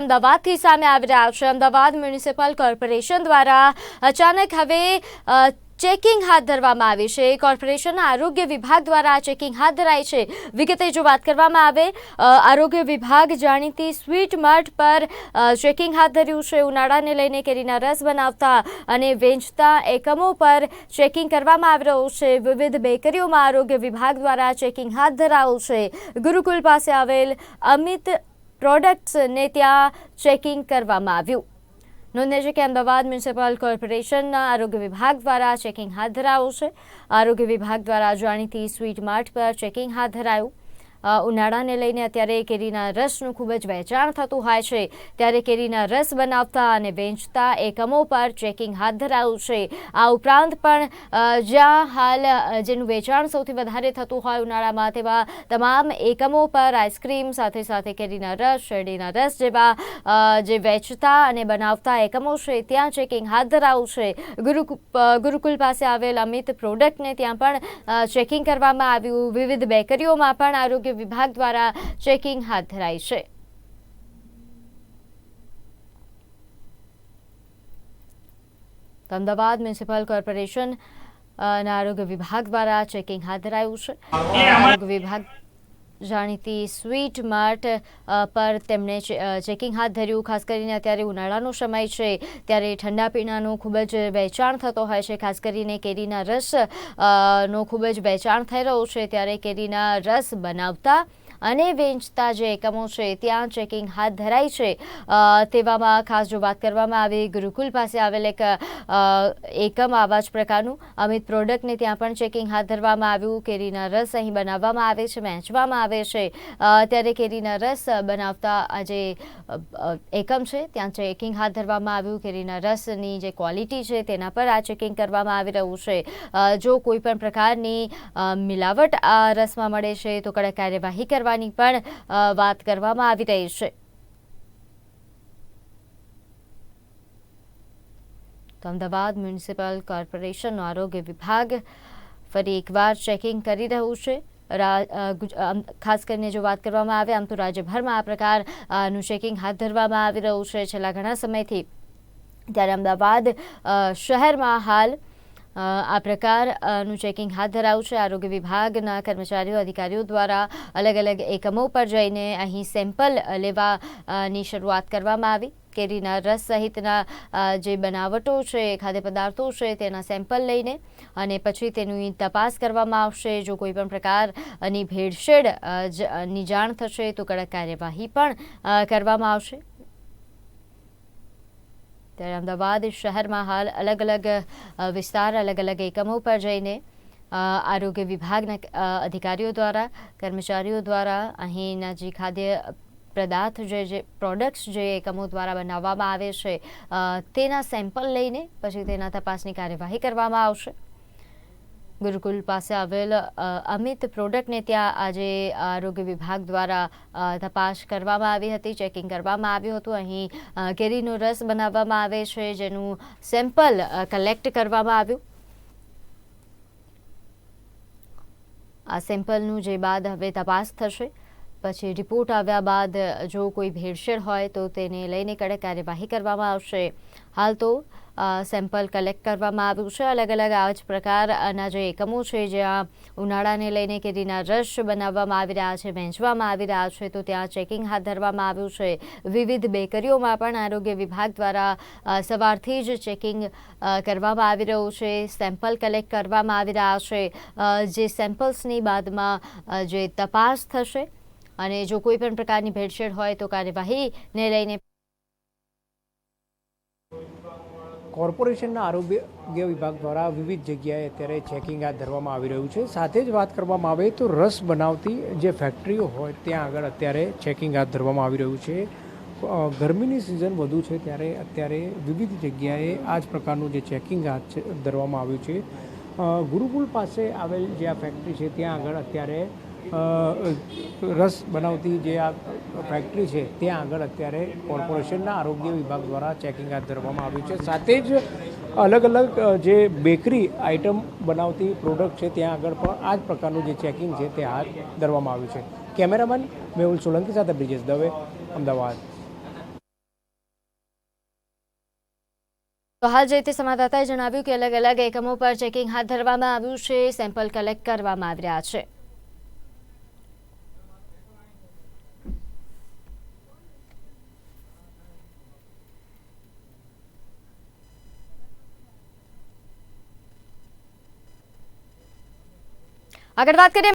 અમદાવાદથી સામે આવી રહ્યા છે. અમદાવાદ મ્યુનિસિપલ કોર્પોરેશન દ્વારા અચાનક હવે ચેકિંગ હાથ ધરવામાં આવી છે. કોર્પોરેશનના આરોગ્ય વિભાગ દ્વારા ચેકિંગ હાથ ધરાય છે. વિગતે જો વાત કરવામાં આવે આરોગ્ય વિભાગ જાણીતી સ્વીટ માર્ટ પર ચેકિંગ હાથ ધર્યું છે. ઉનાળાને લઈને કેરીના રસ બનાવતા અને વેચતા એકમો પર ચેકિંગ કરવામાં આવી રહ્યું છે. વિવિધ બેકરીઓમાં આરોગ્ય વિભાગ દ્વારા ચેકિંગ હાથ ધરાયું છે. ગુરુકુલ પાસે આવેલ અમિત પ્રોડક્ટ્સને ત્યાં ચેકિંગ કરવામાં આવ્યું. નોંધે છે કે અમદાવાદ મ્યુનિસિપલ કોર્પોરેશનના આરોગ્ય વિભાગ દ્વારા ચેકિંગ હાથ ધરાયું છે. આરોગ્ય વિભાગ દ્વારા જાણીતી સ્વીટ માર્ટ પર ચેકિંગ હાથ ધરાયું. ઉનાળાને લઈને અત્યારે કેરીના રસનું ખૂબ જ વેચાણ થતું હોય છે. ત્યારે કેરીના રસ બનાવતા અને વેચતા એકમો પર ચેકિંગ હાથ ધરાયું છે. આ ઉપરાંત પણ જ્યાં હાલ જેનું વેચાણ સૌથી વધારે થતું હોય ઉનાળામાં તેવા તમામ એકમો પર આઈસ્ક્રીમ સાથે સાથે કેરીના રસ, શેરડીના રસ જેવા જે વેચતા અને બનાવતા એકમો છે, ત્યાં ચેકિંગ હાથ ધરાયું છે. ગુરુકુલ પાસે આવેલ અમિત પ્રોડક્ટને ત્યાં પણ ચેકિંગ કરવામાં આવ્યું. વિવિધ બેકરીઓમાં પણ આરોગ્ય વિભાગ દ્વારા ચેકિંગ હાથ ધરાઈ છે. અમદાવાદ મ્યુનિસિપલ કોર્પોરેશન આરોગ્ય વિભાગ દ્વારા ચેકિંગ હાથ ધરાયું છે. આરોગ્ય વિભાગ જાણીતી સ્વીટ માર્ટ પર તેમણે ચેકિંગ હાથ ધર્યું. ખાસ કરીને અત્યારે ઉનાળાનો સમય છે. ત્યારે ઠંડા પીણાનું ખૂબ જ વેચાણ થતો હોય છે. ખાસ કરીને કેરીના રસ નો ખૂબ જ વેચાણ થઈ રહ્યું છે. ત્યારે કેરીના રસ બનાવતા અને વેચતા જે એકમો છે, ત્યાં ચેકિંગ હાથ ધરાઈ છે. તેવામાં ખાસ જો વાત કરવામાં આવે, ગુરુકુલ પાસે આવેલ એક એકમ આવા જ પ્રકારનું અમિત પ્રોડક્ટને ત્યાં પણ ચેકિંગ હાથ ધરવામાં આવ્યું. કેરીના રસ અહીં બનાવવામાં આવે છે, વહેંચવામાં આવે છે. ત્યારે કેરીના રસ બનાવતા જે એકમ છે, ત્યાં ચેકિંગ હાથ ધરવામાં આવ્યું. કેરીના રસની જે ક્વોલિટી છે, તેના પર આ ચેકિંગ કરવામાં આવી રહ્યું છે. જો કોઈ પણ પ્રકારની મિલાવટ આ રસમાં મળે છે, તો કડક કાર્યવાહી કરવાની પણ વાત કરવામાં આવી રહી છે. અમદાવાદ મ્યુનિસિપલ કોર્પોરેશનનો આરોગ્ય વિભાગ ફરી એકવાર ચેકિંગ કરી રહ્યું છે. ખાસ કરીને જો વાત કરવામાં આવે, આમ તો રાજ્યભરમાં આ પ્રકારનું ચેકિંગ હાથ ધરવામાં આવી રહ્યું છે. છેલ્લા ઘણા સમયથી ત્યારે અમદાવાદ શહેરમાં હાલ આ પ્રકારનું ચેકિંગ હાથ ધરાયું છે. આરોગ્ય વિભાગના કર્મચારીઓ, અધિકારીઓ દ્વારા અલગ અલગ એકમો પર જઈને અહીં સેમ્પલ લેવાની શરૂઆત કરવામાં આવી. કેરીના રસ સહિતના જે બનાવટો છે, ખાદ્ય પદાર્થો છે, તેના સેમ્પલ લઈને અને પછી તેની તપાસ કરવામાં આવશે. જો કોઈ પણ પ્રકારની ભેળસેળની જાણ થશે તો કડક કાર્યવાહી પણ કરવામાં આવશે. ત્યારે અમદાવાદ શહેરમાં હાલ અલગ અલગ વિસ્તાર અલગ અલગ એકમો પર જઈને આરોગ્ય વિભાગના અધિકારીઓ દ્વારા કર્મચારીઓ દ્વારા અહીંના જે ખાદ્ય પદાર્થ જે જે પ્રોડક્ટ્સ જે એકમો દ્વારા બનાવવામાં આવે છે તેના સેમ્પલ લઈને પછી તેના તપાસની કાર્યવાહી કરવામાં આવશે। ગુરુકુલ પાસે આવેલ અમિત પ્રોડક્ટને ત્યાં આજે આરોગ્ય વિભાગ દ્વારા તપાસ કરવામાં આવી હતી, ચેકિંગ કરવામાં આવ્યું હતું. અહીં કેરીનો રસ બનાવવામાં આવે છે, જેનું સેમ્પલ કલેક્ટ કરવામાં આવ્યું. આ સેમ્પલનું જે બાદ હવે તપાસ થશે. પછી રિપોર્ટ આવ્યા બાદ જો કોઈ ભેળસેળ હોય તો તેને લઈને કડક કાર્યવાહી કરવામાં આવશે. હાલ તો સેમ્પલ કલેક્ટ કરવામાં આવ્યું છે. અલગ અલગ આ જ પ્રકારના જે એકમો છે જ્યાં ઉનાળાને લઈને કેરીના રસ બનાવવામાં આવી રહ્યા છે, વહેંચવામાં આવી રહ્યા છે, તો ત્યાં ચેકિંગ હાથ ધરવામાં આવ્યું છે. વિવિધ બેકરીઓમાં પણ આરોગ્ય વિભાગ દ્વારા સવારથી જ ચેકિંગ કરવામાં આવી રહ્યું છે. સેમ્પલ કલેક્ટ કરવામાં આવી રહ્યા છે. જે સેમ્પલ્સની બાદમાં જે તપાસ થશે અને જો કોઈ પણ પ્રકારની ભેળસેળ હોય તો કાર્યવાહીને લઈને કોર્પોરેશનના આરોગ્ય વિભાગ દ્વારા વિવિધ જગ્યાએ અત્યારે ચેકિંગ હાથ ધરવામાં આવી રહ્યું છે. સાથે જ વાત કરવામાં આવે તો રસ બનાવતી જે ફેક્ટરીઓ હોય ત્યાં આગળ અત્યારે ચેકિંગ હાથ ધરવામાં આવી રહ્યું છે. ગરમીની સિઝન વધુ છે ત્યારે અત્યારે વિવિધ જગ્યાએ આ જ પ્રકારનું જે ચેકિંગ હાથ ધરવામાં આવ્યું છે. ગુરુકુલ પાસે આવેલ જે આ ફેક્ટરી છે, ત્યાં આગળ અત્યારે રસ બનાવતી જે આ ફેક્ટરી છે, ત્યાં આગળ અત્યારે કોર્પોરેશનના આરોગ્ય વિભાગ દ્વારા ચેકિંગ હાથ ધરવામાં આવ્યું છે. સાથે જ અલગ અલગ જે બેકરી આઇટમ બનાવતી પ્રોડક્ટ છે, ત્યાં આગળ પણ આ જ પ્રકારનું જે ચેકિંગ છે, તે હાથ ધરવામાં આવ્યું છે. કેમેરામેન મેહુલ સોલંકી સાથે બ્રિજેશ દવે, અમદાવાદ. તો હાલ જે રીતે સંવાદદાતાએ જણાવ્યું કે અલગ અલગ એકમો પર ચેકિંગ હાથ ધરવામાં આવ્યું છે સેમ્પલ કલેક્ટ કરવામાં આવી રહ્યા છે. આગળ વાત કરીએ